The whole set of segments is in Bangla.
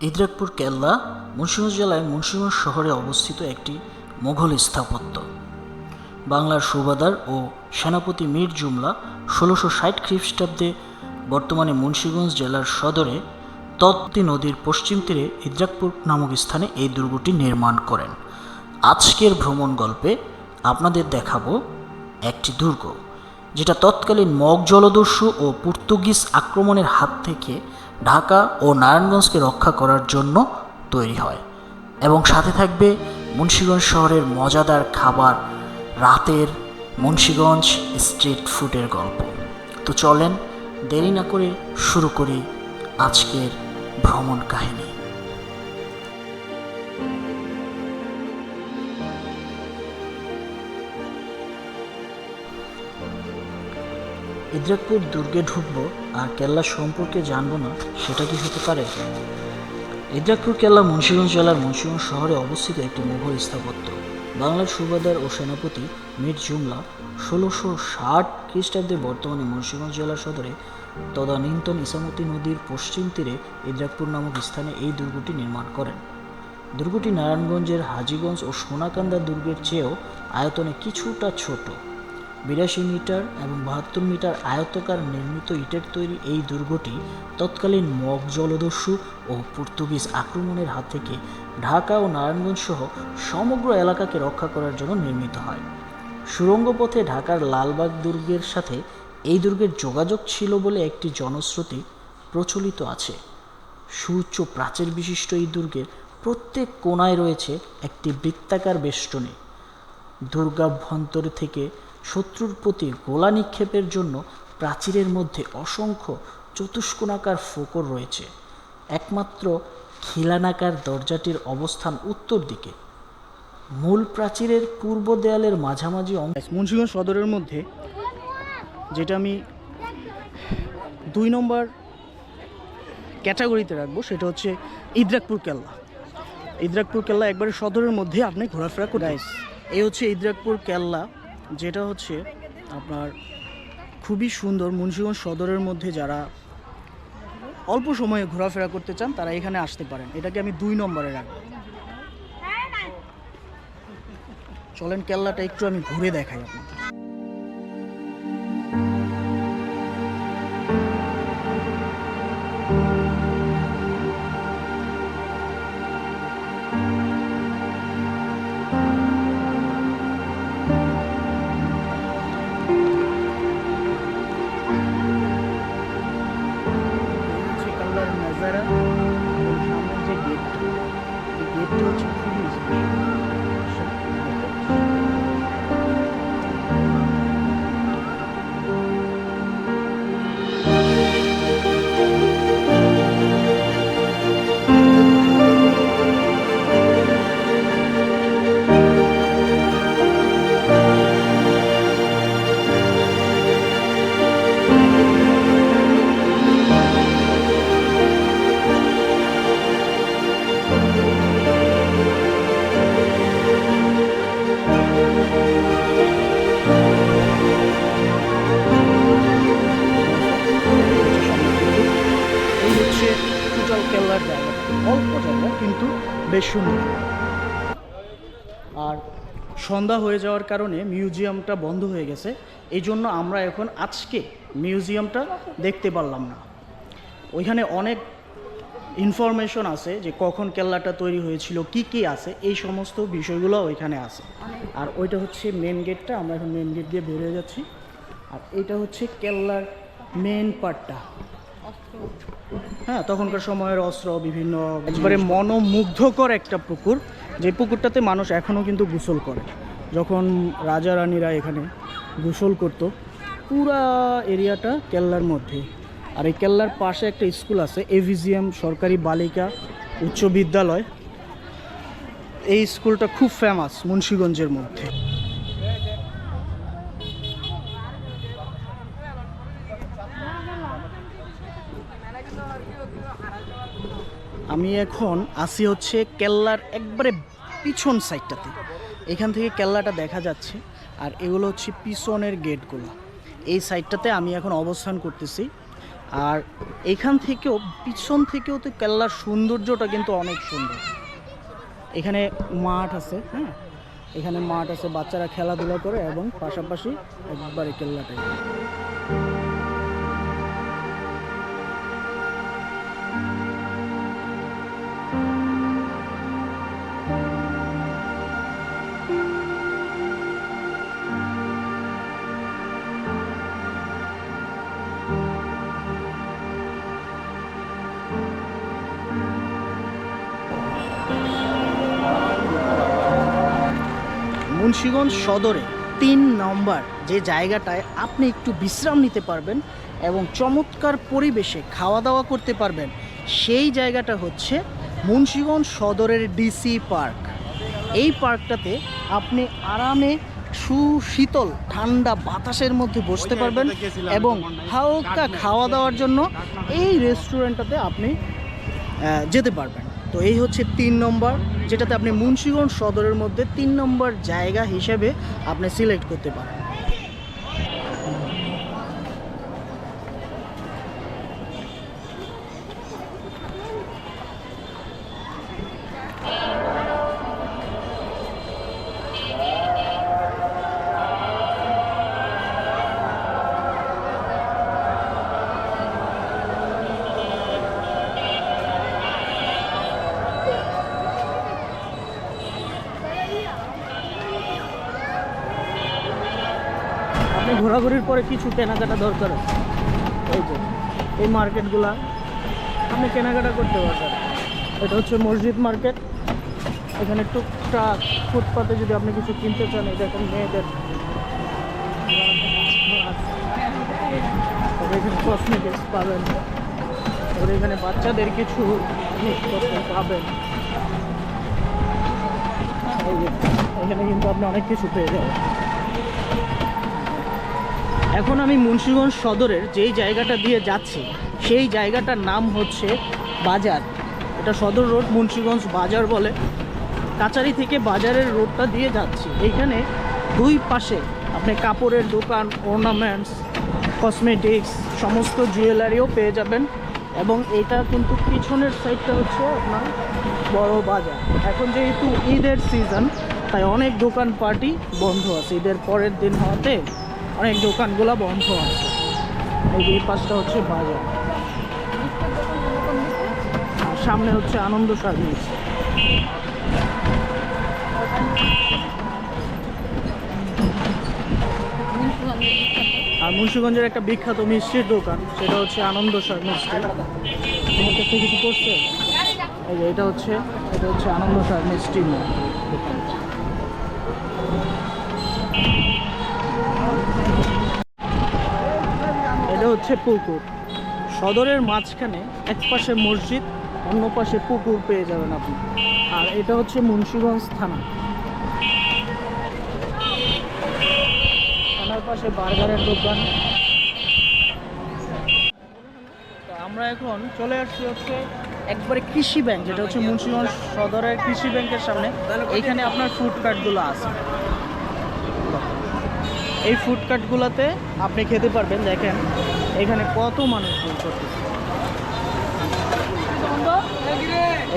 ইদ্রাকপুর কেল্লা মুন্সিগঞ্জ জেলায় মুন্সিগঞ্জ শহরে অবস্থিত একটি মোঘল স্থাপত্য। বাংলার সুবাদার ও সেনাপতি মীর জুমলা ষোলোশো ষাট খ্রিস্টাব্দে বর্তমানে মুন্সিগঞ্জ জেলার সদরে তত্তি নদীর পশ্চিম তীরে ইদ্রাকপুর নামক স্থানে এই দুর্গটি নির্মাণ করেন। আজকের ভ্রমণ গল্পে আপনাদের দেখাবো একটি দুর্গ, যেটা তৎকালীন মগ জলদস্যু ও পর্তুগিজ আক্রমণের হাত থেকে ঢাকা ও নারায়ণগঞ্জকে রক্ষা করার জন্য তৈরি হয় এবং সাথে থাকবে মুন্সিগঞ্জ শহরের মজাদার খাবার রাতের মুন্সিগঞ্জ স্ট্রিট ফুডের গল্প। তো চলেন দেরি না করে শুরু করি আজকের ভ্রমণ কাহিনী। ইদ্রাকপুর দুর্গে ঢুকবো আর কেল্লা সম্পর্কে জানব না, সেটা কি হতে পারে? ইদ্রাকপুর কেল্লা মুন্সিগঞ্জ জেলার মুন্সিগঞ্জ শহরে অবস্থিত একটি মুঘল স্থাপত্য। বাংলার সুবাদার ও সেনাপতি মীর জুমলা ষোলোশো ষাট খ্রিস্টাব্দে বর্তমানে মুন্সিগঞ্জ জেলার সদরে তদানীন্তন ইসামতি নদীর পশ্চিম তীরে ইদ্রাকপুর নামক স্থানে এই দুর্গটি নির্মাণ করেন। দুর্গটি নারায়ণগঞ্জের হাজীগঞ্জ ও সোনাকান্দা দুর্গের চেয়েও আয়তনে কিছুটা ছোট। বিরাশি মিটার এবং বাহাত্তর মিটার আয়তকার নির্মিত ইটের তৈরি এই দুর্গটি তৎকালীন মগ জলদস্যু ও পর্তুগিজ আক্রমণের হাত থেকে ঢাকা ও নারায়ণগঞ্জ সহ সমগ্র এলাকাকে রক্ষা করার জন্য নির্মিত হয়। সুড়ঙ্গ পথে ঢাকার লালবাগ দুর্গের সাথে এই দুর্গের যোগাযোগ ছিল বলে একটি জনশ্রুতি প্রচলিত আছে। সুউচ্চ প্রাচীর বিশিষ্ট এই দুর্গের প্রত্যেক কোণায় রয়েছে একটি বৃত্তাকার বেষ্টনী। দুর্গাভ্যন্তর থেকে শত্রুর প্রতি গোলা নিক্ষেপের জন্য প্রাচীরের মধ্যে অসংখ্য চতুষ্কোণাকার ফোকর রয়েছে। একমাত্র খিলানাকার দরজাটির অবস্থান উত্তর দিকে। মূল প্রাচীরের পূর্ব দেয়ালের মাঝামাঝি অংশ মুন্সিগঞ্জ সদরের মধ্যে যেটা আমি দুই নম্বর ক্যাটাগরিতে রাখব সেটা হচ্ছে ইদ্রাকপুর কেল্লা। ইদ্রাকপুর কেল্লা একবারে সদরের মধ্যে আপনি ঘোরাফেরা করে এই হচ্ছে ইদ্রাকপুর কেল্লা। যেটা হচ্ছে আপনার খুবই সুন্দর মুন্সিগঞ্জ সদরের মধ্যে যারা অল্প সময়ে ঘোরাফেরা করতে চান, তারা এখানে আসতে পারেন। এটাকে আমি দুই নম্বরে রাখব। চলেন কেল্লাটা একটু আমি ঘুরে দেখাই আপনাকে সুন্দর আর সন্ধ্যা হয়ে যাওয়ার কারণে মিউজিয়ামটা বন্ধ হয়ে গেছে এই জন্য আমরা এখন আজকে মিউজিয়ামটা দেখতে পারলাম না। ওইখানে অনেক ইনফরমেশন আছে যে কখন কেল্লাটা তৈরি হয়েছিল, কি কি আছে, এই সমস্ত বিষয়গুলো ওইখানে আছে। আর ওইটা হচ্ছে মেন গেটটা আমরা এখন মেন গেট দিয়ে বেরিয়ে যাচ্ছি। আর এটা হচ্ছে কেল্লার মেন পার্টটা হ্যাঁ তখনকার সময়ের অস্ত্র, বিভিন্ন একবারে মনোমুগ্ধকর একটা পুকুর। যে পুকুরটাতে মানুষ এখনও কিন্তু গোসল করে। যখন রাজা রানীরা এখানে গোসল করতো, পুরা এরিয়াটা কেল্লার মধ্যে। আর এই কেল্লার পাশে একটা স্কুল আছে, এভিজিএম, সরকারি বালিকা উচ্চ বিদ্যালয়। এই স্কুলটা খুব ফেমাস মুন্সিগঞ্জের মধ্যে। আমি এখন আসি হচ্ছে কেল্লার একবারে পিছন সাইডটাতে। এখান থেকে কেল্লাটা দেখা যাচ্ছে, আর এগুলো হচ্ছে পিছনের গেটগুলো। এই সাইডটাতে আমি এখন অবস্থান করতেছি। আর এখান থেকেও, পিছন থেকেও তো কেল্লার সৌন্দর্যটা কিন্তু অনেক সুন্দর। এখানে মাঠ আছে হ্যাঁ? এখানে মাঠ আছে, বাচ্চারা খেলাধুলা করে এবং পাশাপাশি একবারে কেল্লাটাই। মুন্সিগঞ্জ সদরে তিন নম্বর। যে জায়গাটায় আপনি একটু বিশ্রাম নিতে পারবেন এবং চমৎকার পরিবেশে খাওয়া দাওয়া করতে পারবেন সেই জায়গাটা হচ্ছে মুন্সিগঞ্জ সদরের ডিসি পার্ক। এই পার্কটাতে আপনি আরামে সুশীতল ঠান্ডা বাতাসের মধ্যে বসতে পারবেন এবং হালকা খাওয়া দাওয়ার জন্য এই রেস্টুরেন্টটাতে আপনি যেতে পারবেন। তো এই হচ্ছে তিন নম্বর। যেটাতে আপনি মুন্সিগঞ্জ সদরের মধ্যে তিন নম্বর জায়গা হিসেবে আপনি সিলেক্ট করতে পারেন। ঘোরাঘুরির পরে কিছু কেনাকাটা দরকার আছে। এই যে, এই মার্কেটগুলা আপনি কেনাকাটা করতে পারবেন। এটা হচ্ছে মসজিদ মার্কেট। এখানে টুকটাক ফুটপাতে যদি আপনি কিছু কিনতে চান, এই দেখেন মেয়েদের কসমেটিক্স পাবেন। তারপরে এখানে বাচ্চাদের কিছু পাবেন। এখানে কিন্তু আপনি অনেক কিছু পেয়ে যাবেন। এখন আমি মুন্সিগঞ্জ সদরের যেই জায়গাটা দিয়ে যাচ্ছি, সেই জায়গাটার নাম হচ্ছে বাজার। এটা সদর রোড, মুন্সিগঞ্জ বাজার বলে। কাচারি থেকে বাজারের রোডটা দিয়ে যাচ্ছি। এইখানে দুই পাশে আপনি কাপড়ের দোকান অর্নামেন্টস কসমেটিক্স সমস্ত জুয়েলারিও পেয়ে যাবেন। এবং এটা কিন্তু পিছনের সাইডটা হচ্ছে আপনার বড় বাজার। এখন যেহেতু ঈদের সিজন তাই অনেক দোকান পার্টি বন্ধ আছে। ঈদের পরের দিন হওয়াতে অনেক দোকানগুলো বন্ধ আছে। এই পাশটা হচ্ছে বাজার। আর সামনে হচ্ছে আনন্দ সার্ভিস। আর মুন্সিগঞ্জের একটা বিখ্যাত মিষ্টির দোকান, সেটা হচ্ছে আনন্দ সার মিষ্টি তোমার কাছে কিছু করছে? এটা হচ্ছে এটা হচ্ছে আনন্দ সার মিষ্টি হচ্ছে পুকুর। সদরের মাঝখানে এক পাশে মসজিদ, অন্য পাশে পুকুর পেয়ে যাবেন আপনি। আর এটা হচ্ছে মুন্সিগঞ্জ থানা। থানার পাশে বার্গারের দোকান। আমরা এখন চলে আসছি হচ্ছে একবারে কৃষি ব্যাংক, যেটা হচ্ছে মুন্সিগঞ্জ সদরের কৃষি ব্যাংকের সামনে। এইখানে আপনার ফুড কার্টগুলো আছে। এই ফুড কার্টগুলোতে আপনি খেতে পারবেন, দেখেন। এখানে কত মানুষ ভোগ করতেছে?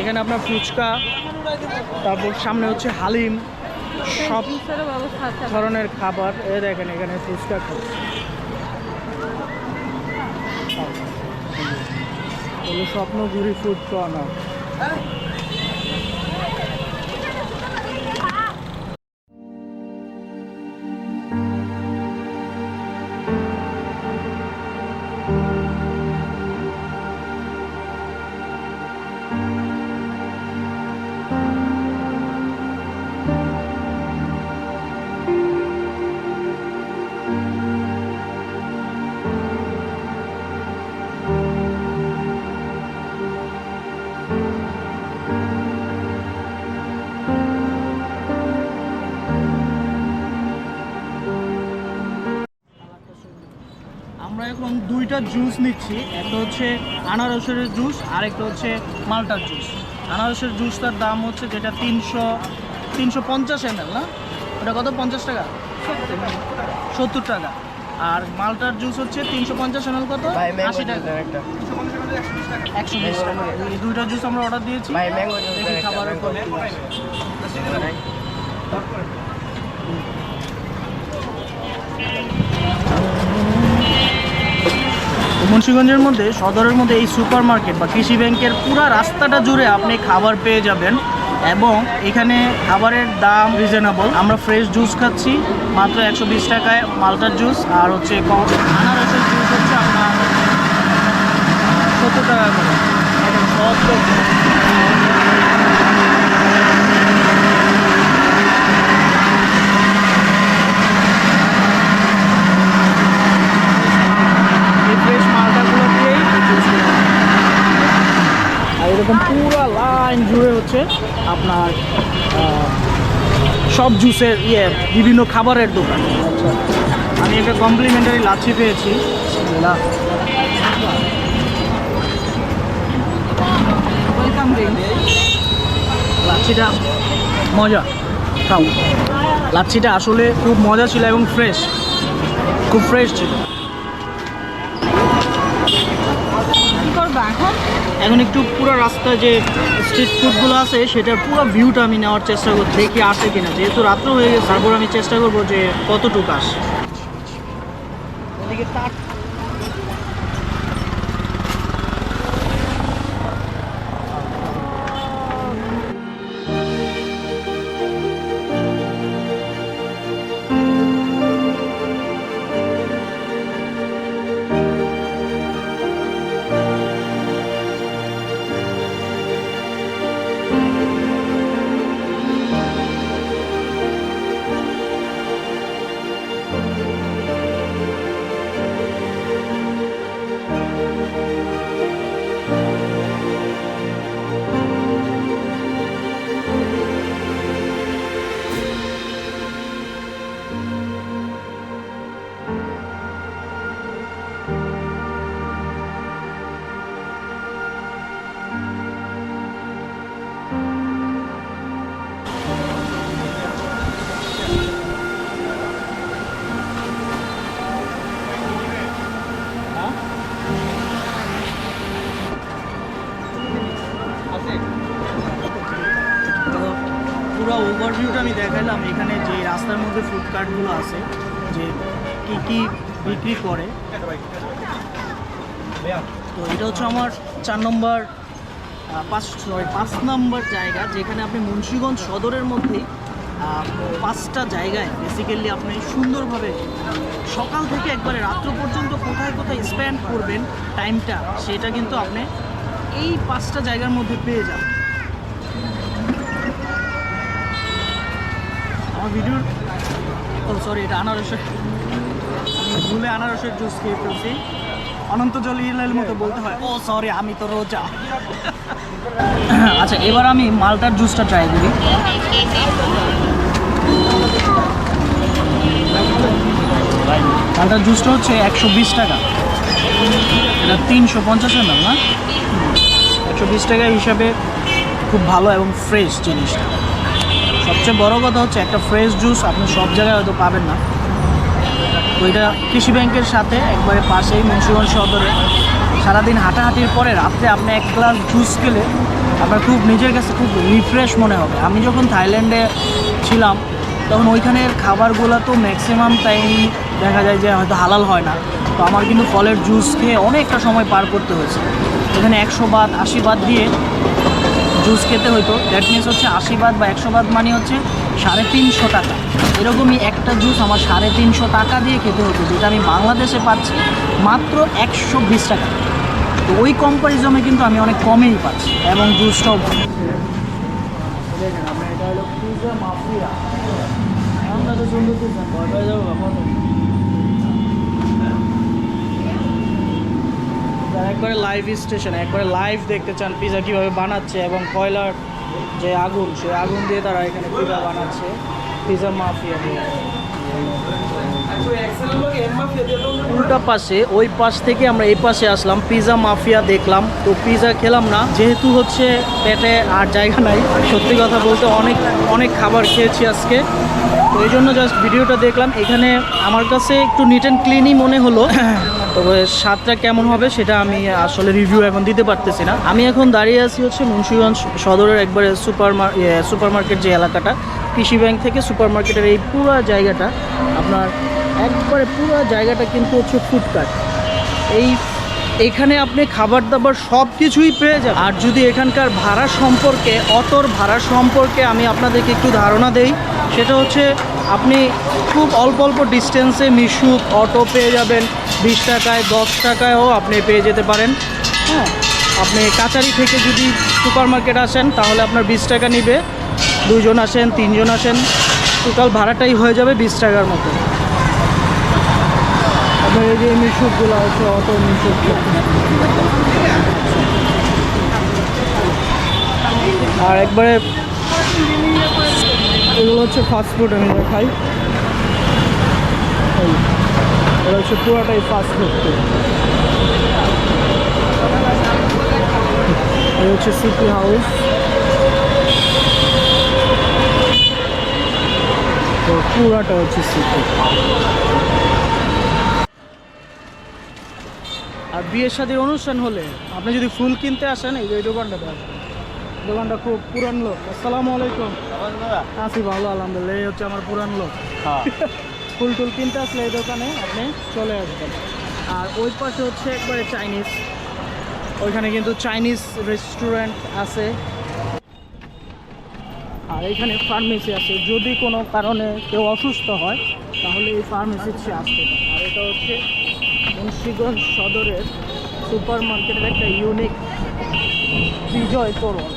এখানে আপনার ফুচকা, তারপর সামনে হচ্ছে হালিম, সব ধরনের খাবার। এ দেখেন, এখানে ফুচকা খাচ্ছে। স্বপ্ন স্বপ্নগুড়ি ফুড কর্নার আমরা এখন দুইটা জুস নিচ্ছি। একটা হচ্ছে আনারসের জুস আর একটা হচ্ছে মালটার জুস আনারসের জুসটার দাম হচ্ছে যেটা তিনশো তিনশো পঞ্চাশ এম না? ওটা কত? পঞ্চাশ টাকা? সত্তর টাকা। আর মালটার জুস হচ্ছে তিনশো পঞ্চাশ এমএল কত? আশি টাকা। একটা। একশো বিশ টাকা। এই দুইটা জুস আমরা অর্ডার দিয়েছি। ভাই। খাবারের মুন্সিগঞ্জের মধ্যে, সদরের মধ্যে এই সুপার মার্কেট বা কৃষি ব্যাংকের পুরো রাস্তাটা জুড়ে আপনি খাবার পেয়ে যাবেন এবং এখানে খাবারের দাম রিজনেবল আমরা ফ্রেশ জুস খাচ্ছি, মাত্র একশো বিশ টাকায় মালটার জুস আর হচ্ছে আনারসের জুস হচ্ছে আপনার সত্তর টাকা করে একদম সহজ এই ফ্রেশ মালটাগুলো দিয়েই জুস আর এরকম পুরো লাইন জুড়ে হচ্ছে আপনার সব জুসের ইয়ে বিভিন্ন খাবারের দোকান। আচ্ছা। আমি একটা কমপ্লিমেন্টারি লাচ্ছি পেয়েছি। লাচ্ছিটা মজা। খাও। লাচ্ছিটা আসলে খুব মজা ছিল এবং ফ্রেশ খুব ফ্রেশ ছিল। এখন? এখন একটু পুরো রাস্তায় যে স্ট্রিট ফুডগুলো আছে, সেটার পুরো ভিউটা আমি নেওয়ার চেষ্টা করছি দেখি আসে কিনা। যেহেতু রাত্র হয়ে গেছে, তারপর আমি চেষ্টা করব যে কতটুকু আসে। তার ওভারভিউটা আমি দেখাইলাম এখানে যে রাস্তার মধ্যে ফুড কার্টগুলো আছে, যে কি কি বিক্রি করে। তো এটা হচ্ছে আমার চার নম্বর পাঁচ সরি পাঁচ নম্বর জায়গা, যেখানে আপনি মুন্সীগঞ্জ সদরের মধ্যেই পাঁচটা জায়গায় বেসিক্যালি আপনি সুন্দরভাবে সকাল থেকে একবারে রাত্র পর্যন্ত কোথায় কোথায় স্পেন্ড করবেন টাইমটা সেটা কিন্তু আপনি এই পাঁচটা জায়গার মধ্যে পেয়ে যাবেন আমার ভিডিওর ও সরি এটা আনারসের আমি ভুলে আনারসের জুস খেয়ে ফেলছি। অনন্ত জলিলের মতো বলতে হয়, ও সরি আমি তো রোজা। আচ্ছা এবার আমি মালটার জুসটা ট্রাই করি। মালটার জুসটা হচ্ছে একশো বিশ টাকা। এটা তিনশো পঞ্চাশ এম না? একশো বিশ টাকা হিসাবে খুব ভালো এবং ফ্রেশ জিনিসটা। সবচেয়ে বড় কথা হচ্ছে একটা ফ্রেশ জুস আপনি সব জায়গায় হয়তো পাবেন না। এটা কৃষি ব্যাংকের সাথে একবারে পাশেই মুন্সিগঞ্জ সদরে। সারাদিন হাঁটাহাঁটির পরে রাত্রে আপনি এক গ্লাস জুস খেলে আপনার খুব নিজের কাছে খুব রিফ্রেশ মনে হবে। আমি যখন থাইল্যান্ডে ছিলাম, তখন ওইখানের খাবারগুলো তো ম্যাক্সিমাম টাইম দেখা যায় যে হয়তো হালাল হয় না। তো আমার কিন্তু ফলের জুস খেয়ে অনেকটা সময় পার করতে হয়েছে। এখানে একশো বাদ, আশি বাদ দিয়ে জুস খেতে হতো দ্যাট মিনস হচ্ছে আশি বাদ বা একশো বাদ মানে হচ্ছে সাড়ে তিনশো টাকা। এরকমই একটা জুস আমার সাড়ে তিনশো টাকা দিয়ে খেতে হতো, যেটা আমি বাংলাদেশে পাচ্ছি মাত্র একশো বিশ টাকা। তো ওই কম্পারিজমে কিন্তু আমি অনেক কমেই পাচ্ছি এবং জুসটাও মাফিয়া পিজা ভয় পেয়ে যাব যারা একবারে লাইভ স্টেশন একবারে লাইভ দেখতে চান পিজা কীভাবে বানাচ্ছে এবং কয়লার যে আগুন, সেই আগুন দিয়ে তারা এখানে পিজা বানাচ্ছে। পিজা মাফিয়া দিয়ে। উল্টা পাশে, ওই পাশ থেকে আমরা এই পাশে আসলাম পিজা মাফিয়া দেখলাম। তো পিজা খেলাম না, যেহেতু হচ্ছে পেটে আর জায়গা নাই, সত্যি কথা বলতে অনেক অনেক খাবার খেয়েছি আজকে। তো এই জন্য জাস্ট ভিডিওটা দেখলাম। এখানে আমার কাছে একটু নিট অ্যান্ড ক্লিনই মনে হলো। তবে স্বাদটা কেমন হবে সেটা আমি আসলে রিভিউ এখন দিতে পারতেছি না। আমি এখন দাঁড়িয়ে আছি হচ্ছে মুন্সিগঞ্জ সদরের একবারে সুপার সুপার মার্কেট যে এলাকাটা, কৃষি ব্যাংক থেকে সুপার মার্কেটের এই পুরো জায়গাটা, আপনার একবারে পুরো জায়গাটা কিন্তু হচ্ছে ফুডকার্ট এই এখানে আপনি খাবার দাবার সব কিছুই পেয়ে যাবেন। আর যদি এখানকার ভাড়া সম্পর্কে, অটোর ভাড়া সম্পর্কে আমি আপনাদেরকে একটু ধারণা দেই সেটা হচ্ছে আপনি খুব অল্প অল্প ডিস্টেন্সে মিশুক অটো পেয়ে যাবেন, বিশ টাকায়, দশ টাকায়ও আপনি পেয়ে যেতে পারেন। হ্যাঁ আপনি কাচারি থেকে যদি সুপার মার্কেট আসেন, তাহলে আপনার বিশ টাকা নিবে। দুজন আসেন, তিনজন আসেন, টোটাল ভাড়াটাই হয়ে যাবে বিশ টাকার মতো। আপনার এই যে মিশুকগুলো হচ্ছে অটো মিশুক। আর একবারে এগুলো হচ্ছে ফাস্ট ফুড আমি খাই এটা হচ্ছে পুরোটাই ফাস্ট ফুড এই হচ্ছে সিটি হাউস তো পুরাটা হচ্ছে সিটি আর বিয়ের শাদীর অনুষ্ঠান হলে আপনি যদি ফুল কিনতে আসেন, এই দোকানটাতে আসবেন দোকানটা খুব পুরান লোক। আসসালামু আলাইকুম। আছি ভালো আলহামদুলিল্লাহ। এই হচ্ছে আমার পুরান লোক। ফুল টুল কিনতে আসলে এই দোকানে আপনি চলে আসবেন। আর ওই পাশে হচ্ছে একবারে চাইনিজ। ওইখানে কিন্তু চাইনিজ রেস্টুরেন্ট আছে। আর এখানে ফার্মেসি আছে। যদি কোনো কারণে কেউ অসুস্থ হয় তাহলে এই ফার্মেসিতে সে আসতে পারে। আর এটা হচ্ছে মুন্সিগঞ্জ সদরের সুপার মার্কেটের একটা ইউনিক বিজয় তোরণ।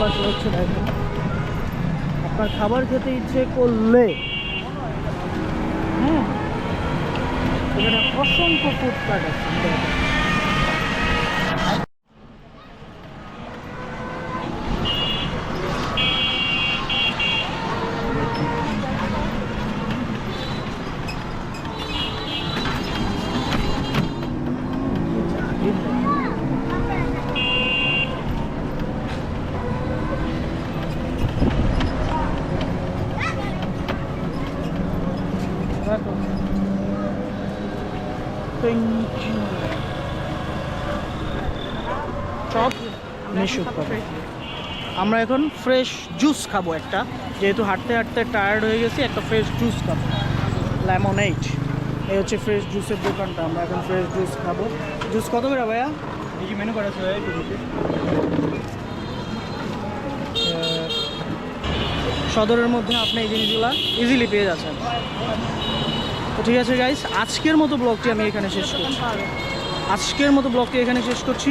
পাশে হচ্ছে দেখেন আপনার খাবার খেতে ইচ্ছে করলে। হ্যাঁ। এখানে অসংখ্য ফুটপাট আছে। চপ মিশুক পাবে আমরা এখন ফ্রেশ জুস খাব একটা। যেহেতু হাঁটতে হাঁটতে টায়ার্ড হয়ে গেছি একটা ফ্রেশ জুস খাব। লেমনেইড এই হচ্ছে ফ্রেশ জুসের দোকানটা। আমরা এখন ফ্রেশ জুস খাব। জুস কত করে ভাইয়া? কি মেনু করা সদরের মধ্যে আপনি এই জিনিসগুলো ইজিলি পেয়ে যাচ্ছেন। তো ঠিক আছে গাইস আজকের মতো ব্লগটি আমি এখানে শেষ করছি। আজকের মতো ব্লগটি এখানে শেষ করছি।